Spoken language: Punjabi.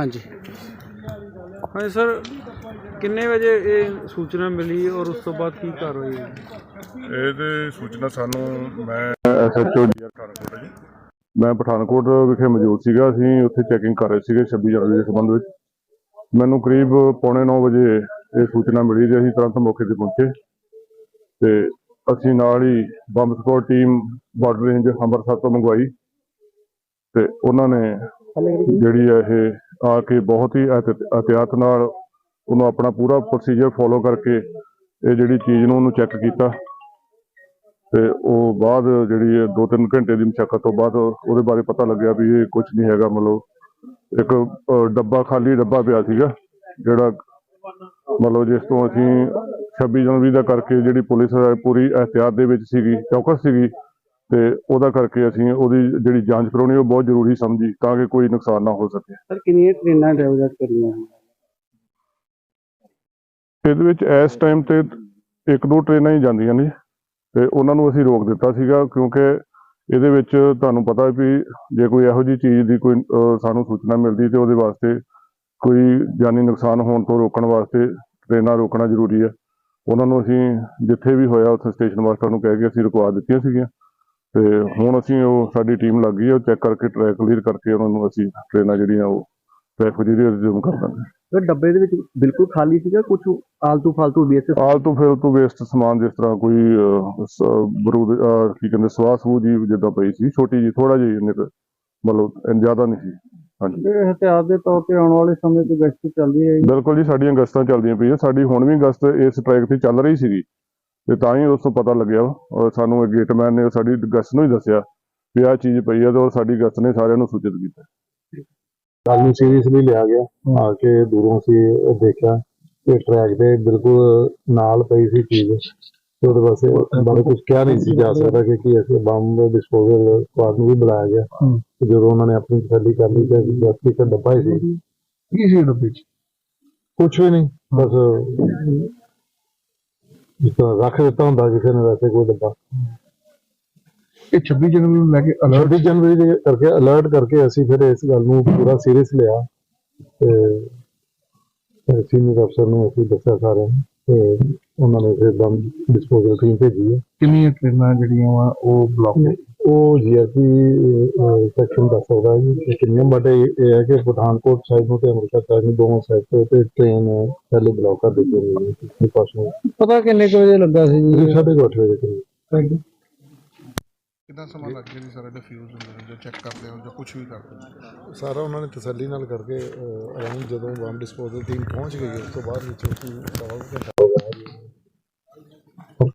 ਹਾਂਜੀ। ਹਾਂਜੀ ਸਰ ਕਿੰਨੇ ਵਜੇ ਇਹ ਸੂਚਨਾ ਮਿਲੀ ਔਰ ਉਸ ਤੋਂ ਬਾਅਦ ਕੀ ਕਾਰਵਾਈ ਹੋਈ? ਇਹਦੇ ਸੂਚਨਾ ਸਾਨੂੰ ਮੈਂ ਐਸਐਚਓ ਡੀ ਪਠਾਨਕੋਟ ਜੀ। ਮੈਂ ਪਠਾਨਕੋਟ ਵਿਖੇ ਮੌਜੂਦ ਸੀਗਾ। ਅਸੀਂ ਉੱਥੇ ਚੈਕਿੰਗ ਕਰ ਰਹੇ ਸੀਗੇ 26 ਜਨਵਰੀ ਦੇ ਸੰਬੰਧ ਵਿੱਚ। ਮੈਨੂੰ ਕਰੀਬ ਪੌਣੇ 9 ਵਜੇ ਇਹ ਸੂਚਨਾ ਮਿਲੀ ਤੇ ਅਸੀਂ ਤੁਰੰਤ ਮੌਕੇ ਤੇ ਪਹੁੰਚੇ। ਤੇ ਅਸੀਂ ਨਾਲ ਹੀ bomb squad team border range Amritsar ਤੋਂ ਮੰਗਵਾਈ। ਤੇ ਉਹਨਾਂ ਨੇ ਜਿਹੜੀ ਹੈ ਇਹ ਆ ਕੇ ਬਹੁਤ ਹੀ ਇਹਤ- ਇਹਤਿਆਤ ਨਾਲ ਉਹਨੂੰ ਆਪਣਾ ਪੂਰਾ ਪ੍ਰੋਸੀਜਰ ਫੋਲੋ ਕਰਕੇ ਇਹ ਜਿਹੜੀ ਚੀਜ਼ ਨੂੰ ਉਹਨੂੰ ਚੈੱਕ ਕੀਤਾ। ਤੇ ਉਹ ਬਾਅਦ ਜਿਹੜੀ ਇਹ ਦੋ ਤਿੰਨ ਘੰਟੇ ਦੀ ਮਸ਼ੱਕਤ ਤੋਂ ਬਾਅਦ ਉਹਦੇ ਬਾਰੇ ਪਤਾ ਲੱਗਿਆ ਵੀ ਇਹ ਕੁਝ ਨਹੀਂ ਹੈਗਾ ਮਤਲਬ ਇੱਕ ਡੱਬਾ, ਖਾਲੀ ਡੱਬਾ ਪਿਆ ਸੀਗਾ, ਜਿਹੜਾ ਮਤਲਬ ਜਿਸ ਤੋਂ ਅਸੀਂ 26 ਜਨਵਰੀ ਦਾ ਕਰਕੇ ਜਿਹੜੀ ਪੁਲਿਸ ਪੂਰੀ ਇਹਤਿਆਤ ਦੇ ਵਿੱਚ ਸੀਗੀ, ਚੌਕਸ ਸੀਗੀ ਤੇ ਉਹਦਾ ਕਰਕੇ ਅਸੀਂ ਉਹਦੀ ਜਿਹੜੀ ਜਾਂਚ ਕਰਾਉਣੀ ਉਹ ਬਹੁਤ ਜ਼ਰੂਰੀ ਸਮਝੀ ਤਾਂ ਕਿ ਕੋਈ ਨੁਕਸਾਨ ਨਾ ਹੋ ਸਕੇ। ਸਰ ਕਿੰਨੀਆਂ ਟ੍ਰੇਨਾਂ ਡਰਾਈਵਰ ਕਰੀਆਂ ਇਹਦੇ ਵਿੱਚ ਇਸ ਟਾਈਮ ਤੇ ਇੱਕ ਦੋ ਟ੍ਰੇਨਾਂ ਹੀ ਜਾਂਦੀਆਂ ਨੇ ਤੇ ਉਹਨਾਂ ਨੂੰ ਅਸੀਂ ਰੋਕ ਦਿੱਤਾ ਸੀਗਾ ਕਿਉਂਕਿ ਇਹਦੇ ਵਿੱਚ ਤੁਹਾਨੂੰ ਪਤਾ ਵੀ ਜੇ ਕੋਈ ਇਹੋ ਜਿਹੀ ਚੀਜ਼ ਦੀ ਕੋਈ ਸਾਨੂੰ ਸੂਚਨਾ ਮਿਲਦੀ ਤੇ ਉਹਦੇ ਵਾਸਤੇ ਕੋਈ ਜਾਨੀ ਨੁਕਸਾਨ ਹੋਣ ਤੋਂ ਰੋਕਣ ਵਾਸਤੇ ਟ੍ਰੇਨਾਂ ਰੋਕਣਾ ਜ਼ਰੂਰੀ ਹੈ। ਉਹਨਾਂ ਨੂੰ ਅਸੀਂ ਜਿੱਥੇ ਵੀ ਹੋਇਆ ਉੱਥੇ ਸਟੇਸ਼ਨ ਮਾਸਟਰ ਨੂੰ ਕਹਿ ਕੇ ਅਸੀਂ ਰੁਕਵਾ ਦਿੱਤੀਆਂ ਸੀਗੀਆਂ। ਤੇ ਹੁਣ ਅਸੀਂ ਉਹ ਸਾਡੀ ਟੀਮ ਲੱਗ ਗਈ ਹੈ ਉਹ ਚੈੱਕ ਕਰਕੇ ਟਰੈਕ ਕਲੀਅਰ ਕਰਕੇ ਉਹਨਾਂ ਨੂੰ ਅਸੀਂ ਟ੍ਰੇਨਾਂ ਜਿਹੜੀਆਂ ਉਹ ਟ੍ਰੈਫਿਕ ਜਿਹੜੀ ਰਿਜ਼ੂਮ ਕਰ ਦਾਂਗੇ ਸਰ ਡੱਬੇ ਦੇ ਵਿੱਚ ਬਿਲਕੁਲ ਖਾਲੀ ਸੀਗਾ ਕੁਝ ਆਲਤੂ ਫਾਲਤੂ ਵੇਸਟ ਆਲਤੂ ਫਿਲਤੂ ਵੇਸਟ ਸਮਾਨ ਜਿਸ ਤਰ੍ਹਾਂ ਕੋਈ ਬਰੂਦ ਕੀ ਕਹਿੰਦੇ ਸਵਾਹ ਸਵੂ ਜੀ ਜਿੱਦਾਂ ਪਈ ਸੀ ਛੋਟੀ ਜੀ ਥੋੜਾ ਜਿਹਾ ਮਤਲਬ ਜ਼ਿਆਦਾ ਨਹੀਂ ਸੀ। ਹਾਂਜੀ। ਹਥਿਆਰ ਦੇ ਤੌਰ ਤੇ ਆਉਣ ਵਾਲੇ ਸਮੇਂ ਤੇ ਗਸ਼ਤ ਚੱਲਦੀ ਹੈ ਬਿਲਕੁਲ ਜੀ ਸਾਡੀਆਂ ਗਸਤਾਂ ਚੱਲਦੀਆਂ ਪਈਆਂ। ਸਾਡੀ ਹੁਣ ਵੀ ਗਸਤ ਇਸ ਟਰੈਕ ਤੇ ਚੱਲ ਰਹੀ ਸੀਗੀ। ਤੇ ਤਾਂ ਹੀ ਉਸ ਤੋਂ ਪਤਾ ਲੱਗਿਆ। ਔਰ ਸਾਨੂੰ ਇਹ ਗੇਟਮੈਨ ਨੇ ਸਾਡੀ ਗਸਤ ਨੂੰ ਹੀ ਦੱਸਿਆ ਵੀ ਆਹ ਚੀਜ਼ ਪਈ ਆ ਤੇ ਉਹ ਸਾਡੀ ਗਸਤ ਨੇ ਸਾਰਿਆਂ ਨੂੰ ਸੂਚਿਤ ਕੀਤਾ। ਗੱਲ ਨੂੰ ਸੀਰੀਅਸਲੀ ਲਿਆ ਗਿਆ ਆ ਕੇ ਦੂਰੋਂ ਸੀ ਦੇਖਿਆ ਕਿ ਟਰੈਕ ਦੇ ਬਿਲਕੁਲ ਨਾਲ ਪਈ ਸੀ ਚੀਜ਼। ਤੇ ਉਹਦੇ ਵਾਸਤੇ ਬਾਰੇ ਕੁਝ ਕਿਹਾ ਨਹੀਂ ਸੀ ਜਾ ਸਕਦਾ ਕਿ ਕੀ ਅਸੀਂ ਬੰਬ ਡਿਸਪੋਜ਼ਲ ਸquad ਨੂੰ ਵੀ ਬੁਲਾਇਆ ਗਿਆ। ਤੇ ਜਦੋਂ ਉਹਨਾਂ ਨੇ ਆਪਣੀ ਤਸੱਲੀ ਕਰ ਲਈ ਤੇ ਪਲਾਸਟਿਕ ਦਾ ਡੱਬਾ ਹੀ ਸੀ। ਕੀ ਸੀ ਡੱਬੇ ਚ ਕੁਝ ਵੀ ਨਹੀਂ ਬਸ ਜਿਸ ਤਰ੍ਹਾਂ ਰੱਖ ਦਿੱਤਾ ਹੁੰਦਾ ਕਿਸੇ ਨੇ ਵੈਸੇ ਕੋਈ ਡੱਬਾ ਇਹ 26 ਜਨਵਰੀ ਨੂੰ ਲੈ ਕੇ 26 ਜਨਵਰੀ ਦੇ ਕਰਕੇ ਅਲਰਟ ਕਰਕੇ ਅਸੀਂ ਫਿਰ ਇਸ ਗੱਲ ਨੂੰ ਪੂਰਾ ਸੀਰੀਅਸ ਲਿਆ ਤੇ ਸੀਨੀਅਰ ਅਫਸਰ ਨੂੰ ਅਸੀਂ ਦੱਸਿਆ ਸਾਰਿਆਂ ਨੂੰ ਤੇ ਉਹਨਾਂ ਨੇ ਫਿਰ ਦਮ ਡਿਸਪੋਜ਼ਲ ਟੀਮ ਭੇਜੀ ਹੈ। ਕਿੰਨੀਆਂ ਟ੍ਰੇਨਾਂ ਜਿਹੜੀਆਂ ਵਾ ਉਹ ਬਲੌਕ ਉਹ ਜੀਆਰਪੀ ਸੈਕਸ਼ਨ ਦੱਸ ਸਕਦਾ ਹੈ ਜੀ ਕਿ ਕਿੰਨੀਆਂ ਬਟ ਇਹ ਹੈ ਕਿ ਪਠਾਨਕੋਟ ਸਾਈਡ ਨੂੰ ਤੇ ਅੰਮ੍ਰਿਤਸਰ ਸਾਈਡ ਨੂੰ ਦੋਵਾਂ ਸਾਈਡ ਤੋਂ ਤੇ ਟ੍ਰੇਨ ਪਹਿਲੇ ਬਲੌਕ ਕਰ ਦਿੱਤੀ ਗਈ ਹੈ ਇਸ ਪਾਸੋਂ। ਪਤਾ ਕਿੰਨੇ ਕੁ ਵਜੇ ਲੱਗਾ ਸੀ ਜੀ? ਸਾਢੇ ਕੁ ਅੱਠ ਵਜੇ ਕਰੀਬ। ਕਿੰਨਾ ਸਮਾਂ ਲੱਗ ਗਿਆ ਜੀ ਸਾਰਾ ਡਿਫਿਊਜ਼ ਹੁੰਦੇ ਨੂੰ ਜਾਂ ਚੈੱਕ ਕਰਦੇ ਹੋ ਜਾਂ ਕੁਝ ਵੀ ਕਰਦੇ ਹੋ? ਸਾਰਾ ਉਹਨਾਂ ਨੇ ਤਸੱਲੀ ਨਾਲ ਕਰਕੇ ਅਰਾਊਂਡ ਜਦੋਂ ਬੰਬ ਡਿਸਪੋਜ਼ਲ ਟੀਮ ਪਹੁੰਚ ਗਈ ਉਸ ਤੋਂ ਬਾਅਦ ਵਿੱਚ ਲਗਾਇਆ ਜੀ